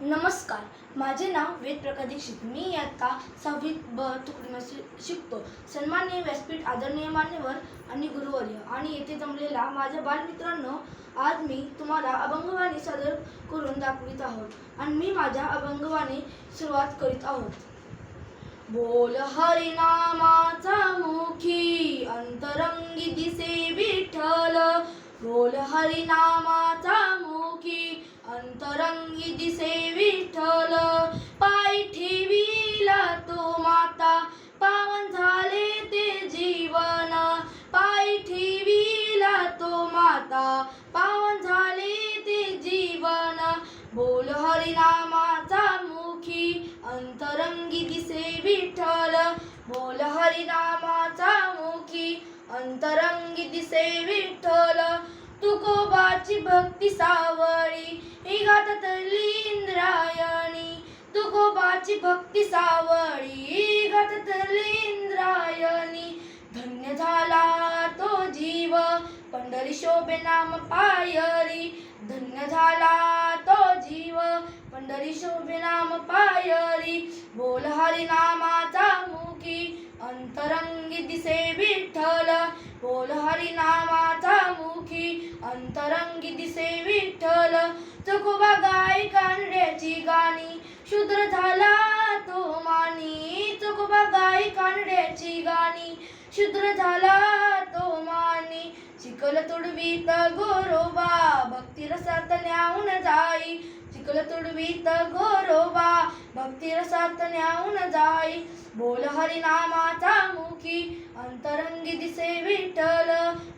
नमस्कार. माझे नाव वेद प्रकाश दीक्षित मी इयत्ता सहावीत ब तुकडीमध्ये शिकतो. सन्माननीय व्यासपीठ आदरणीय मान्यवर आणि गुरुवर्य आणि येथे जमलेला माझ्या बालमित्रांनो आज मी तुम्हाला अभंगवाणी सादर करून दाखवित आहोत आणि मी माझ्या अभंगवाणी सुरुवात करीत आहोत. बोल हरिनामाचा मुखी अंतरंगी दिसे विठ्ठल. बोल हरिनामाचा मुखी अंतरंगी दिसे विठ्ठल पाय ठेवीला तो माता. पावन झाले ते जीवन पाय ठेवीला तो माता. पावन झाले ते जीवन बोल हरिनामाचा मुखी. अंतरंगी दिसे विठ्ठल बोल हरिनामाचा मुखी. अंतरंगी दिसे विठ्ठल तुकोबाची भक्ती सावळी. तुकोबाची भक्ती सावळी ही इंद्रायणी धन्य झाला तो जीव पंढरी शोभे नाम पायरी. धन्य झाला तो जीव पंढरी शोभे नाम पायरी. बोल हरिनामाचा मुखी अंतरंगी दिसे विठ्ठल. बोल हरिनामाचा मुखी अंतरंगी दिसे विठ्ठल. चकोबा गाय कानड्याची गाणी शूद्र झाला मानी शुद्र झाला तो मानी. चिकल तुडवीत गोरोबा भक्ती रसात न्याऊन जाई. चिकल तुडवीत गोरोबा भक्ती रसात न्याऊन जाई. बोल हरिनामाचा मुखी अंतरंगी दिसे विठ्ठल.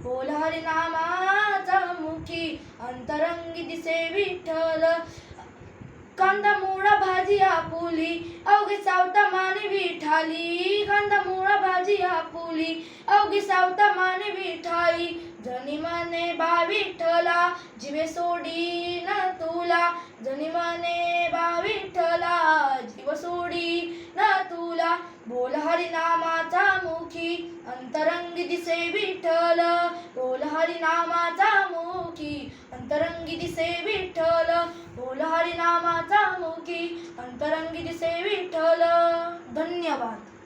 बोल हरिनामाचा मुखी अंतरंगी दिसे विठ्ठल. कांदा मुळा भाजी आपुली अवघी सावता माने विठाली. कांदा मुळा भाजी आपुली अवघी सावता माने विठाई जनी मने बा विठ्ठला जिवे सोडी न तुला. जनी मने बा विठ्ठला जीव सोडी न तुला. बोल हरिनामाचा मुखी अंतरंगी दिसे विठ्ठल. बोल हरिनामाचा मुखी अंतरंगी दिसे विठ्ठल. बोल हरिनामाचा मुखी अंतरंगी दिसे विठ्ठल. धन्यवाद.